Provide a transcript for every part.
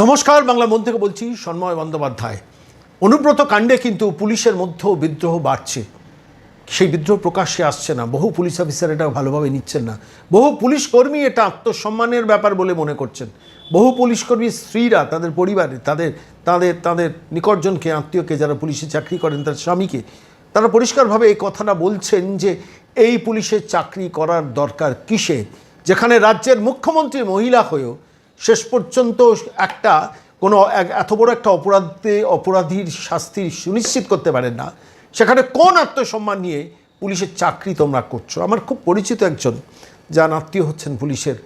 নমস্কার, বাংলা মন থেকে বলছি সন্ময় বন্দ্যোপাধ্যায়। অনুব্রত কাণ্ডে কিন্তু পুলিশের মধ্যেও বিদ্রোহ বাড়ছে। সেই বিদ্রোহ প্রকাশ্যে আসছে না। বহু পুলিশ অফিসার এটা ভালোভাবে নিচ্ছেন না। বহু পুলিশ কর্মী এটা আত্মসম্মানের ব্যাপার বলে মনে করছেন। বহু পুলিশ কর্মীর স্ত্রীরা, তাদের পরিবারে, তাদের তাদের তাদের নিকটজনকে, আত্মীয়কে যারা পুলিশে চাকরি করেন, তার স্বামীকে, তারা পরিষ্কারভাবে এই কথাটা বলছেন যে এই পুলিশের চাকরি করার দরকার কিসে? যেখানে রাজ্যের মুখ্যমন্ত্রী মহিলা হয়েও শেষ পর্যন্ত একটা কোনো এত বড় একটা অপরাধে, অপরাধীর শাস্তি সুনিশ্চিত করতে পারেন না। সেখানে কোন আত্মসম্মান নিয়ে পুলিশের চাকরি তোমরা করছ? আমার খুব পরিচিত একজন, যার আত্মীয় হচ্ছেন পুলিশের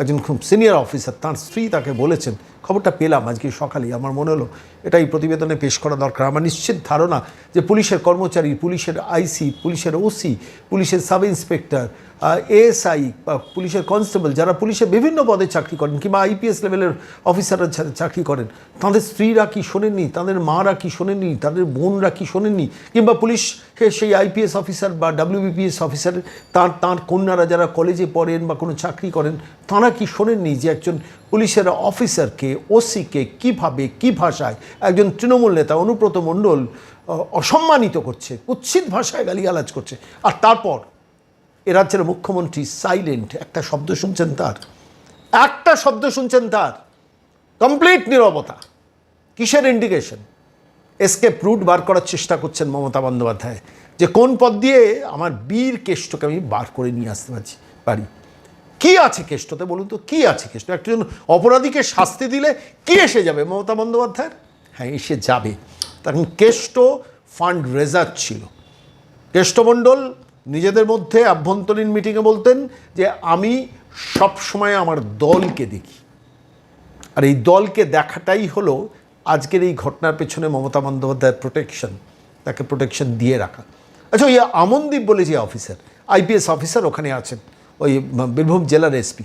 একজন খুব সিনিয়র অফিসার তার স্ত্রী তাকে বলেছেন খবরটা পেলাম আজকে সকালেই। আমার মনে হলো এটা এই প্রতিবেদনে পেশ করা দরকার। আমার নিশ্চিত ধারণা যে পুলিশের কর্মচারী, পুলিশের আইসি, পুলিশের ওসি, পুলিশের সাব ইন্সপেক্টর এএসআই, বা পুলিশের কনস্টেবল, যারা পুলিশের বিভিন্ন পদে চাকরি করেন, কিংবা আইপিএস লেভেলের অফিসাররা চাকরি করেন, তাদের স্ত্রীরা কি শোনেননি? তাদের মারা কি শোনেননি? তাদের বোনরা কি শোনেননি? কিংবা পুলিশ সেই আইপিএস অফিসার বা ডাব্লিউবিপিএস অফিসার, তার তার কন্যারা যারা কলেজে পড়েন বা কোনো চাকরি করেন, তারা কি শোনেননি যে একজন পুলিশের অফিসারকে ওসিকে কীভাবে, কি ভাষায়, একজন তৃণমূল নেতা অনুব্রত মণ্ডল অসম্মানিত করছে, কুৎসিত ভাষায় গালিগালাজ করছে। আর তারপর এ রাজ্যের মুখ্যমন্ত্রী সাইলেন্ট, একটা শব্দ শুনছেন তার? একটা শব্দ শুনছেন তার? কমপ্লিট নিরবতা। কিসের ইন্ডিকেশন এসকেপ রুট বার করার চেষ্টা করছেন মমতা বন্দ্যোপাধ্যায়। যে কোন পথ দিয়ে আমার বীর কেষ্টকে আমি বার করে নিয়ে আসতে পারছি, পারি। কি আছে কেষ্টতে বলুন তো, কি আছে কেষ্ট একজন অপরাধীকে শাস্তি দিলে কি এসে যাবে? মমতা বন্দ্যোপাধ্যায়ের? হ্যাঁ এসে যাবে। তখন কেষ্ট ফান্ড রেজার ছিল। কেষ্টমণ্ডল নিজেদের মধ্যে আভ্যন্তরীণ মিটিংয়ে বলতেন যে, আমি সব সময় আমার দলকে দেখি। আর এই দলকে দেখাটাই হলো আজকের এই ঘটনার পেছনে মমতা বন্দ্যোপাধ্যায়ের প্রোটেকশন তাকে প্রোটেকশন দিয়ে রাখা। আচ্ছা ওই আমনদীপ বলে যে অফিসার আইপিএস অফিসার ওখানে আছেন। ওই বীরভূম জেলার এসপি।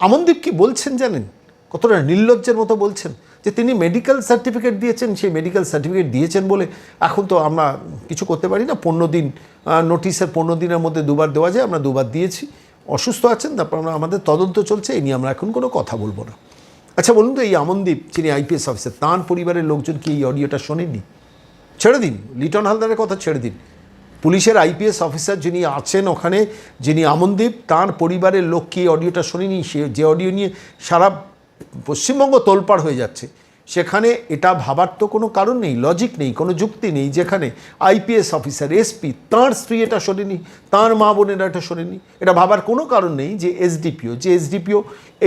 আমনদীপ কি বলছেন জানেন? কতটা নির্লজ্জের মতো বলছেন যে তিনি মেডিকেল সার্টিফিকেট দিয়েছেন, সেই মেডিকেল সার্টিফিকেট দিয়েছেন বলে এখন তো আমরা কিছু করতে পারি না। পনেরো দিন নোটিশের পনেরো দিনের মধ্যে দুবার দেওয়া যায়, আমরা দুবার দিয়েছি। অসুস্থ আছেন, তারপর আমরা আমাদের তদন্ত চলছে এই নিয়ে আমরা এখন কোনো কথা বলব না। আচ্ছা বলুন তো, এই আমনদীপ, যিনি আইপিএস অফিসার তাঁর পরিবারের লোকজন কি এই অডিওটা শোনেননি? ছেড়ে দিন, লিটন হালদারের কথা ছেড়ে দিন। পুলিশের আইপিএস অফিসার যিনি আছেন ওখানে, যিনি আমনদীপ, তার পরিবারের লোক কি অডিওটা শোনেনি? সে, যে অডিও নিয়ে সারা পশ্চিমবঙ্গ তোলপাড় হয়ে যাচ্ছে, সেখানে এটা ভাবার তো কোনো কারণ নেই লজিক নেই, কোনো যুক্তি নেই যেখানে আইপিএস অফিসার, এসপি, তাঁর স্ত্রী এটা শোনেনি, তাঁর মা বোনেরা এটা শোনেনি। এটা ভাবার কোনো কারণ নেই যে এসডিপিও যে এসডিপিও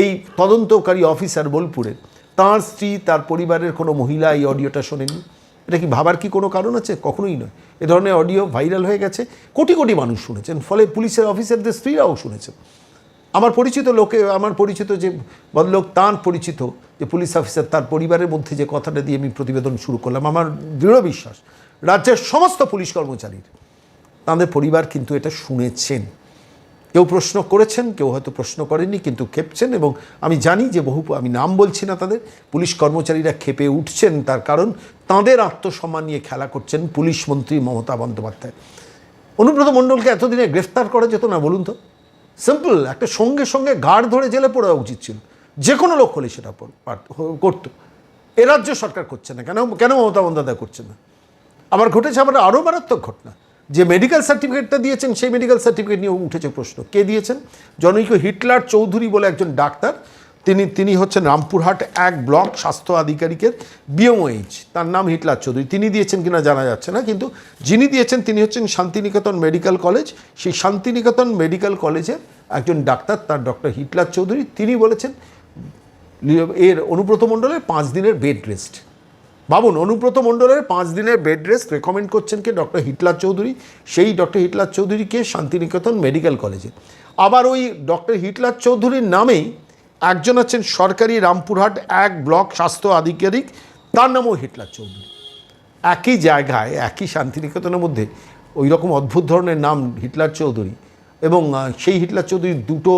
এই তদন্তকারী অফিসার বোলপুরের তাঁর স্ত্রী, তার পরিবারের কোনো মহিলা এই অডিওটা শোনেনি। এটা কি ভাবার কি কোনো কারণ আছে? কখনোই নয়। এ ধরনের অডিও ভাইরাল হয়ে গেছে। কোটি কোটি মানুষ শুনেছেন। ফলে পুলিশের অফিসারদের স্ত্রীরাও শুনেছেন। আমার পরিচিত লোকে, আমার পরিচিত যে ভদ্রলোক তাঁর পরিচিত যে পুলিশ অফিসার, তার পরিবারের মধ্যে যে কথাটা দিয়ে আমি প্রতিবেদন শুরু করলাম, আমার দৃঢ় বিশ্বাস, রাজ্যের সমস্ত পুলিশ কর্মচারীর, তাদের পরিবার কিন্তু এটা শুনেছেন। কেউ প্রশ্ন করেছেন, কেউ হয়তো প্রশ্ন করেননি, কিন্তু খেপছেন এবং আমি জানি যে বহু আমি নাম বলছি না তাদের। পুলিশ কর্মচারীরা খেপে উঠছেন, তার কারণ তাদের আত্মসম্মান নিয়ে খেলা করছেন পুলিশ মন্ত্রী মমতা বন্দ্যোপাধ্যায়। অনুব্রত মণ্ডলকে এতদিনে গ্রেফতার করা যেত না, বলুন তো। সিম্পল একটা সঙ্গে সঙ্গে ঘাড় ধরে জেলে পড়া উচিত ছিল। যে কোনো লোক হলে সেটা করতো। এ রাজ্য সরকার করছে না। কেন কেন মমতা বন্দ্যোপাধ্যায় করছে না? আবার ঘটেছে, আমার আরও মারাত্মক ঘটনা। যে মেডিকেল সার্টিফিকেটটা দিয়েছেন, সেই মেডিকেল সার্টিফিকেট নিয়ে উঠেছে প্রশ্ন। কে দিয়েছেন? জনৈক হিটলার চৌধুরী বলে একজন ডাক্তার। তিনি তিনি হচ্ছেন রামপুরহাট এক ব্লক স্বাস্থ্য আধিকারিকের বিএমওএইচ তার নাম হিটলার চৌধুরী। তিনি দিয়েছেন কিনা জানা যাচ্ছে না, কিন্তু যিনি দিয়েছেন, তিনি হচ্ছেন শান্তিনিকেতন মেডিকেল কলেজ। সেই শান্তিনিকেতন মেডিকেল কলেজের একজন ডাক্তার, তার ডক্টর হিটলার চৌধুরী। তিনি বলেছেন, এর অনুব্রত মণ্ডলের পাঁচ দিনের বেড রেস্ট। ভাবুন, অনুব্রত মণ্ডলের পাঁচ দিনের বেড রেস্ট রেকমেন্ড করছেন কে? Doctor Hitler Chowdhury. সেই ডক্টর হিটলার চৌধুরীকে শান্তিনিকেতন মেডিকেল কলেজে আবার ওই ডক্টর হিটলার চৌধুরীর নামেই একজন আছেন সরকারি রামপুরহাট এক ব্লক স্বাস্থ্য আধিকারিক, তার নামও হিটলার চৌধুরী। একই জায়গায়, একই শান্তিনিকেতনের মধ্যে ওই রকম অদ্ভুত ধরনের নাম হিটলার চৌধুরী এবং সেই হিটলার চৌধুরী দুটো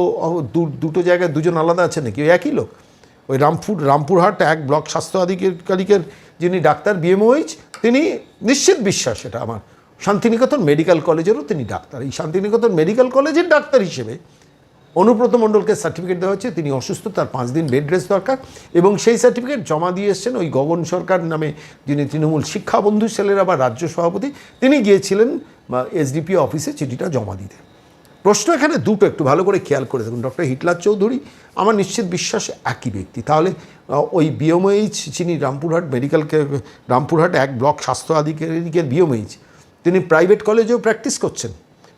দুটো জায়গায় দুজন আলাদা আছে নাকি? ওই একই লোক। ওই রামপুর, রামপুরহাট এক ব্লক স্বাস্থ্য আধিকারিকের যিনি ডাক্তার বিএমওইচ তিনি নিশ্চিত বিশ্বাস এটা আমার। শান্তিনিকেতন মেডিকেল কলেজেরও তিনি ডাক্তার। এই শান্তিনিকেতন মেডিকেল কলেজের ডাক্তার হিসেবে অনুব্রত মণ্ডলকে সার্টিফিকেট দেওয়া হচ্ছে তিনি অসুস্থ, তার পাঁচ দিন বেড রেস্ট দরকার এবং সেই সার্টিফিকেট জমা দিয়ে এসছেন ওই গগন সরকার নামে যিনি তৃণমূল শিক্ষা বন্ধু সেলের আবার রাজ্য সভাপতি। তিনি গিয়েছিলেন এসডিপি অফিসে চিঠিটা জমা দিতে। প্রশ্ন এখানে দুটো একটু ভালো করে খেয়াল করে দেখুন। ডক্টর হিটলার চৌধুরী, আমার নিশ্চিত বিশ্বাস একই ব্যক্তি। তাহলে ওই বিএমএইচ যিনি রামপুরহাট মেডিকেলকে রামপুরহাট এক ব্লক স্বাস্থ্য আধিকারিকের বিএমএইচ তিনি প্রাইভেট কলেজেও প্র্যাকটিস করছেন।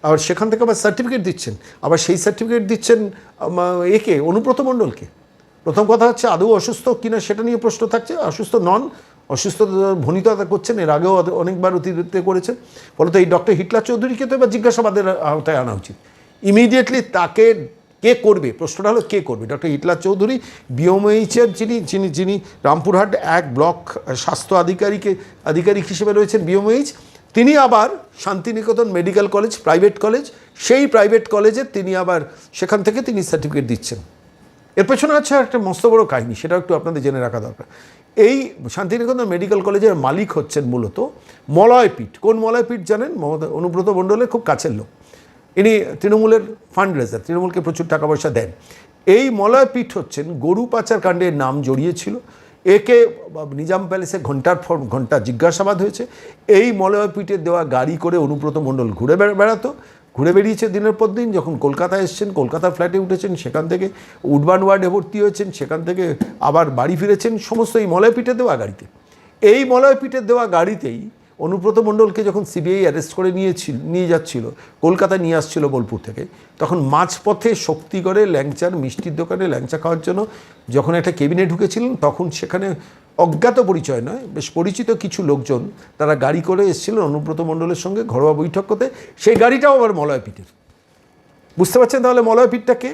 আবার সেখান থেকে আবার সার্টিফিকেট দিচ্ছেন। আবার সেই সার্টিফিকেট দিচ্ছেন একে, অনুব্রত মণ্ডলকে। প্রথম কথা হচ্ছে, আদৌ অসুস্থ কিনা সেটা নিয়ে প্রশ্ন থাকছে। অসুস্থ নন, অসুস্থ ভনিতা করছেন, এর আগেও অনেকবার অতিরিক্ত করেছেন। ফলত এই ডক্টর হিটলার চৌধুরীকে তো এবার জিজ্ঞাসাবাদের আওতায় আনা উচিত। ইমিডিয়েটলি তাকে কে করবে? প্রশ্নটা হলো কে করবে? ডক্টর হিটলার চৌধুরী বিওমএইচের যিনি যিনি যিনি রামপুরহাট এক ব্লক স্বাস্থ্য আধিকারিকে, আধিকারিক হিসেবে রয়েছেন বিওমএইচ তিনি আবার Santiniketan medical college, private college, সেই প্রাইভেট কলেজে তিনি আবার সেখান থেকে তিনি সার্টিফিকেট দিচ্ছেন। এর পেছনে আছে একটা মস্ত বড় কাহিনী, সেটাও একটু আপনাদের জেনে রাখা দরকার। এই শান্তিনিকেতন মেডিকেল কলেজের মালিক হচ্ছেন মূলত মলয়পীঠ। কোন মলয়পীঠ জানেন? অনুব্রত মণ্ডলের খুব কাছের লোক। ইনি তৃণমূলের ফান্ড রেজার তৃণমূলকে প্রচুর টাকা পয়সা দেন। এই মলয়পীঠ হচ্ছেন গরু পাচার কাণ্ডের নাম জড়িয়েছিল। একে নিজাম প্যালেসে ঘণ্টার পর ঘণ্টা জিজ্ঞাসাবাদ হয়েছে। এই মলয়পীঠে দেওয়া গাড়ি করে অনুব্রত মণ্ডল ঘুরে বেড়া- বেড়াতো। ঘুরে বেরিয়েছে দিনের পর দিন, যখন কলকাতা এসছেন, কলকাতার ফ্ল্যাটে উঠেছেন, সেখান থেকে উডবান ওয়ার্ডে ভর্তি হয়েছেন, সেখান থেকে আবার বাড়ি ফিরেছেন, সমস্ত এই মলয়পীঠে দেওয়া গাড়িতে। এই মলয়পীঠে দেওয়া গাড়িতেই অনুব্রত মণ্ডলকে যখন সিবিআই অ্যারেস্ট করে নিয়েছিল, নিয়ে যাচ্ছিল কলকাতা নিয়ে আসছিল বোলপুর থেকে, তখন মাঝপথে শক্তিগড়ে ল্যাংচার, মিষ্টির দোকানে ল্যাংচা খাওয়ার জন্য যখন একটা কেবিনে ঢুকেছিলেন, তখন সেখানে অজ্ঞাত পরিচয় নয়, বেশ পরিচিত কিছু লোকজন তারা গাড়ি করে এসেছিলেন অনুব্রত মণ্ডলের সঙ্গে ঘরোয়া বৈঠক করতে। সেই গাড়িটাও আবার মলয়পীঠের বুঝতে পারছেন তাহলে মলয়পীঠটাকে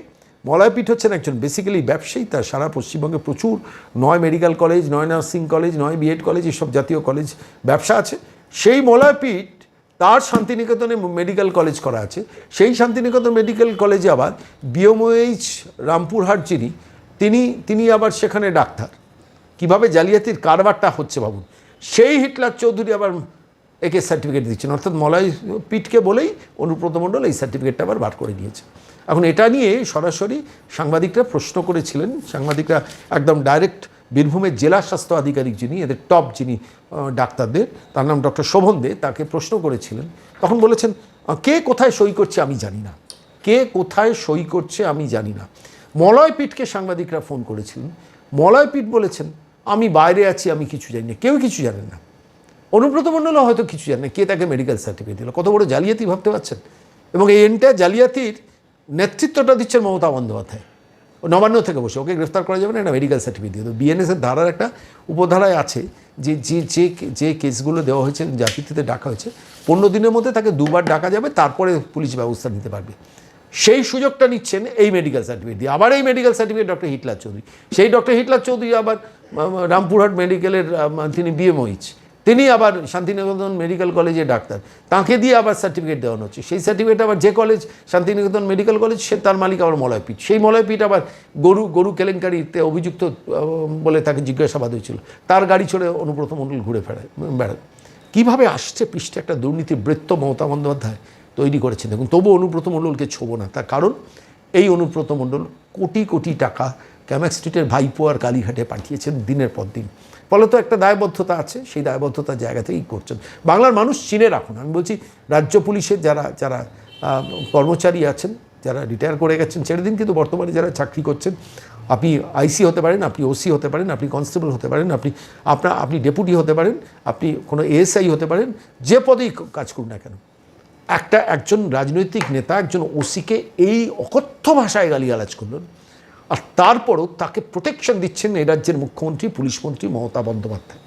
মলয়পীঠ হচ্ছেন একজন বেসিক্যালি ব্যবসায়ী, তার সারা পশ্চিমবঙ্গে প্রচুর, নয় মেডিকেল কলেজ নয় নার্সিং কলেজ নয় বিএড কলেজ এসব জাতীয় কলেজ ব্যবসা আছে। সেই মলয়পীঠ তার শান্তিনিকেতনে মেডিকেল কলেজ করা আছে। সেই শান্তিনিকেতন মেডিকেল কলেজে আবার বিএমওএইচ রামপুরহাট যিনি, তিনি তিনি আবার সেখানে ডাক্তার। কীভাবে জালিয়াতির কারবারটা হচ্ছে ভাবুন। সেই হিটলার চৌধুরী আবার একে সার্টিফিকেট দিচ্ছেন। অর্থাৎ মলয় পিঠকে বলেই অনুব্রত মণ্ডল এই সার্টিফিকেটটা আবার বার করে নিয়েছে। এখন এটা নিয়ে সরাসরি সাংবাদিকরা প্রশ্ন করেছিলেন। সাংবাদিকরা একদম ডাইরেক্ট বীরভূমের জেলা স্বাস্থ্য আধিকারিক যিনি, এদের টপ যিনি ডাক্তারদের, তার নাম ডক্টর শোভন দে, তাকে প্রশ্ন করেছিলেন। তখন বলেছেন কে কোথায় সই করছে আমি জানি না। কে কোথায় সই করছে আমি জানি না। মলয়পীঠকে সাংবাদিকরা ফোন করেছিলেন। মলয়পীঠ বলেছেন, আমি বাইরে আছি, আমি কিছু জানি না। কেউ কিছু জানেন না। অনুব্রত মণ্ডলও হয়তো কিছু জানে না। কে তাকে মেডিকেল সার্টিফিকেট দিল? কত বড় জালিয়াতি, ভাবতে পারছেন? এবং এই এন্টার জালিয়াতির নেতৃত্বটা দিচ্ছেন মমতা বন্দ্যোপাধ্যায়। ও নবান্ন থেকে বসে, ওকে গ্রেফতার করা যাবে না একটা মেডিকেল সার্টিফিকেট দিয়ে দেবো। বিএনএসের ধারার একটা উপধারায় আছে যে যে যে যে কেসগুলো দেওয়া হয়েছে যার জাতিতে ডাকা হয়েছে, পনেরো দিনের মধ্যে তাকে দুবার ডাকা যাবে, তারপরে পুলিশ ব্যবস্থা নিতে পারবে। সেই সুযোগটা নিচ্ছেন এই মেডিকেল সার্টিফিকেট দিয়ে। আবার এই medical certificate doctor Hitler Chowdhury. সেই ডক্টর হিটলার চৌধুরী আবার রামপুরহাট মেডিকেলের তিনি বিএমওইচ তিনি আবার শান্তিনিকেতন মেডিকেল কলেজে ডাক্তার। তাকে দিয়ে আবার সার্টিফিকেট দেওয়ানো হচ্ছে। সেই সার্টিফিকেট আবার যে কলেজ শান্তিনিকেতন মেডিকেল কলেজ, সে তার মালিক আবার মলয়পীঠ। সেই মলয়পীঠ আবার গরু গরু কেলেঙ্কারিতে অভিযুক্ত বলে তাকে জিজ্ঞাসাবাদ হয়েছিল। তার গাড়ি চড়ে অনুব্রত মণ্ডল ঘুরে ফেরায় বেড়ায়। কীভাবে আসছে পৃষ্ঠে একটা দুর্নীতি বৃত্ত মমতা বন্দ্যোপাধ্যায় তৈরি করেছেন দেখুন তবু অনুব্রত মণ্ডলকে ছোবো না। তার কারণ, এই অনুব্রত মণ্ডল কোটি কোটি টাকা ক্যামাক স্ট্রিটের ভাইপো আর কালীঘাটে পাঠিয়েছেন দিনের পর দিন। ফলত একটা দায়বদ্ধতা আছে, সেই দায়বদ্ধতার জায়গা থেকেই করছেন। বাংলার মানুষ চিনে রাখুন। আমি বলছি, রাজ্য পুলিশের যারা যারা কর্মচারী আছেন, যারা রিটায়ার করে গেছেন, ছেড়ে দিন, কিন্তু বর্তমানে যারা চাকরি করছেন, আপনি আইসি হতে পারেন, আপনি ওসি হতে পারেন, আপনি কনস্টেবল হতে পারেন, আপনি আপনার আপনি ডেপুটি হতে পারেন, আপনি কোনো এএসআই হতে পারেন, যে পদেই কাজ করুন না কেন। একটা, একজন রাজনৈতিক নেতা, একজন ওসিকে এই অকথ্য ভাষায় গালিগালাজ করলেন। আর তারপরও তাকে প্রোটেকশন দিচ্ছেন এই রাজ্যের মুখ্যমন্ত্রী, পুলিশ মন্ত্রী মমতা বন্দ্যোপাধ্যায়।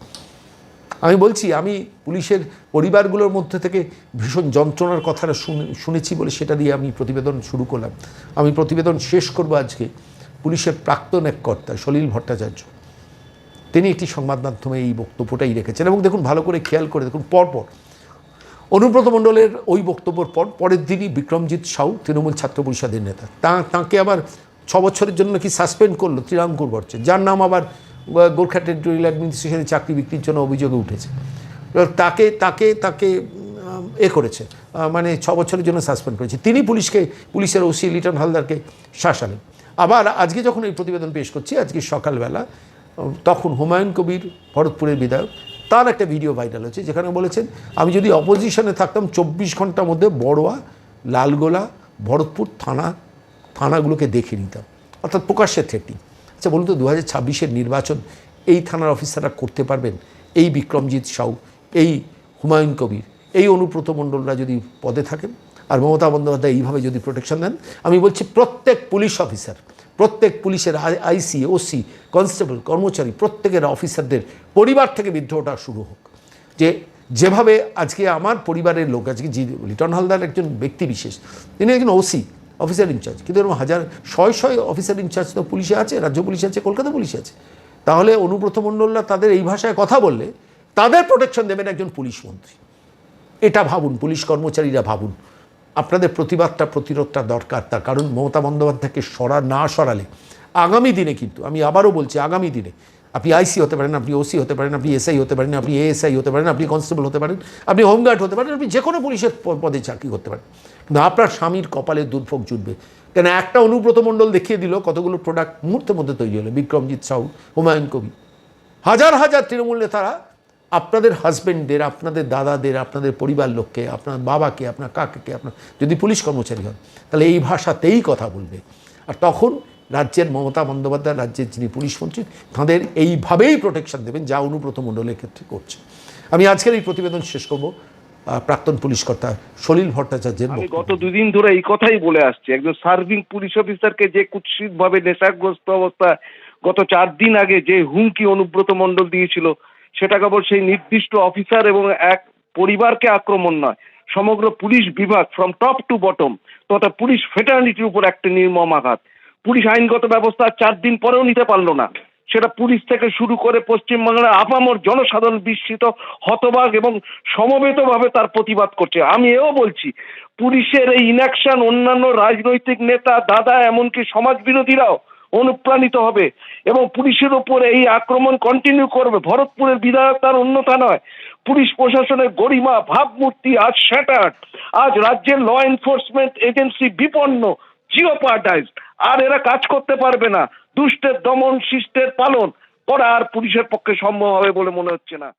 আমি বলছি, আমি পুলিশের পরিবারগুলোর মধ্যে থেকে ভীষণ যন্ত্রণার কথাটা শুনে, শুনেছি বলে সেটা দিয়ে আমি প্রতিবেদন শুরু করলাম। আমি প্রতিবেদন শেষ করব আজকে পুলিশের প্রাক্তন এক কর্তা, সলিল ভট্টাচার্য। তিনি একটি সংবাদ মাধ্যমে এই বক্তব্যটাই রেখেছেন এবং দেখুন, ভালো করে খেয়াল করে দেখুন, পরপর। অনুব্রত মণ্ডলের ওই বক্তব্যর পর, পরের দিনই বিক্রমজিৎ সাউ, তৃণমূল ছাত্র পরিষদের নেতা। তা, তাঁকে আবার ছ বছরের জন্য কি সাসপেন্ড করল? ত্রিরাঙ্কুর বর্ষে যার নাম আবার গোর্খা টেরিটোরিয়াল অ্যাডমিনিস্ট্রেশনে চাকরি বিক্রির জন্য অভিযোগে উঠেছে। তাকে তাকে তাকে এ করেছে। মানে ছ বছরের জন্য সাসপেন্ড করেছে। তিনি পুলিশকে, পুলিশের ওসি লিটন হালদারকে শাসালেন। আবার আজকে যখন এই প্রতিবেদন পেশ করছি, আজকে সকালবেলা তখন হুমায়ুন কবির, ভরতপুরের বিধায়ক, তার একটা ভিডিও ভাইরাল হচ্ছে যেখানে বলেছেন, আমি যদি অপোজিশনে থাকতাম, চব্বিশ ঘণ্টার মধ্যে বড়োয়া, লালগোলা, ভরতপুর থানা থানাগুলোকে দেখে নিতাম অর্থাৎ প্রকাশ্যে থ্রেটিং আচ্ছা বলুন তো দু হাজার নির্বাচন এই থানার অফিসাররা করতে পারবেন? এই বিক্রমজিৎ সাউ, এই হুমায়ুন কবির, এই অনুব্রত মণ্ডলরা যদি পদে থাকেন আর মমতা বন্দ্যোপাধ্যায় এইভাবে যদি প্রোটেকশন দেন, আমি বলছি প্রত্যেক পুলিশ অফিসার প্রত্যেক পুলিশের আইসি, ওসি কনস্টেবল কর্মচারী, প্রত্যেকের অফিসারদের পরিবার থেকে বিদ্রোহটা শুরু হোক। যে যেভাবে আজকে আমার পরিবারের লোক, আজকে লিটন হালদার একজন ব্যক্তি বিশেষ, তিনি একজন ওসি অফিসার ইনচার্জ কিন্তু এরকম হাজার, শয় শয় অফিসার ইনচার্জ তো পুলিশে আছে, রাজ্য পুলিশে আছে, কলকাতা পুলিশে আছে। তাহলে অনুব্রত মণ্ডলরা তাদের এই ভাষায় কথা বললে তাদের প্রোটেকশন দেবেন একজন পুলিশ মন্ত্রী। এটা ভাবুন, পুলিশ কর্মচারীরা ভাবুন। আপনাদের প্রতিবাদটা, প্রতিরোধটা দরকার, তার কারণ মমতা বন্দ্যোপাধ্যায়কে সরা, না সরালে আগামী দিনে কিন্তু, আমি আবারও বলছি, আগামী দিনে আপনি আইসি হতে পারেন, আপনি ওসি হতে পারেন, আপনি এসআই হতে পারেন, আপনি এএসআই হতে পারেন, আপনি কনস্টেবল হতে পারেন, আপনি হোমগার্ড হতে পারেন, আপনি যে কোনো পুলিশের পদে চাকরি করতে পারেন। কিন্তু আপনার স্বামীর কপালে দুর্ভোগ জুটবে। কেন একটা অনুব্রত মণ্ডল দেখিয়ে দিল, কতগুলো প্রোডাক্ট মুহূর্তের মধ্যে তৈরি হলো। বিক্রমজিৎ সাউ হুমায়ুন কবি। হাজার হাজার তৃণমূল নেতারা আপনাদের হাজব্যান্ডদের আপনাদের দাদাদের, আপনাদের পরিবার লোককে, আপনার বাবাকে, আপনার কাকাকে, আপনার যদি পুলিশ কর্মচারী হন, তাহলে এই ভাষাতেই কথা বলবে। আর তখন রাজ্যের মমতা বন্দ্যোপাধ্যায় রাজ্যের যিনি পুলিশ মন্ত্রী তাঁদের এইভাবেই প্রোটেকশন দেবেন যা অনুব্রত মণ্ডলের ক্ষেত্রে করছে। আমি আজকের এই প্রতিবেদন শেষ করব। প্রাক্তন পুলিশ কর্তা সলিল ভট্টাচার্যের আমি গত দুদিন ধরে এই কথাই বলে আসছি। একজন সার্ভিং পুলিশ অফিসারকে যে কুৎসিত ভাবে নেশাগ্রস্ত অবস্থা গত চার দিন আগে যে হুমকি অনুব্রত মণ্ডল দিয়েছিল সেটা কেবল সেই নির্দিষ্ট অফিসার এবং এক পরিবারকে আক্রমণ নয় সমগ্র পুলিশ বিভাগ ফ্রম টপ টু বটম তথা পুলিশ ফেটার্নিটির উপর একটা নির্মম আঘাত। পুলিশ আইনগত ব্যবস্থা চার দিন পরেও নিতে পারল না। সেটা পুলিশ থেকে শুরু করে পশ্চিমবাংলার আপামর জনসাধারণ বিস্মিত, হতবাক এবং সমবেতভাবে তার প্রতিবাদ করছে। আমি এও বলছি, পুলিশের এই ইনঅ্যাকশন অন্যান্য রাজনৈতিক নেতা, দাদা, এমনকি সমাজ বিরোধীরাও অনুপ্রাণিত হবে এবং পুলিশের উপরে এই আক্রমণ কন্টিনিউ করবে। ভরতপুরের বিধায়ক তার অন্যথা নয়। পুলিশ প্রশাসনের গরিমা, ভাবমূর্তি আজ শ্যাটার্ড আজ রাজ্যের ল এনফোর্সমেন্ট এজেন্সি বিপন্ন। জিওপার্টাইজ আর এরা কাজ করতে পারবে না। দুষ্টের দমন, শিষ্টের পালন। করা আর পুলিশের পক্ষে সম্ভব হবে বলে মনে হচ্ছে না।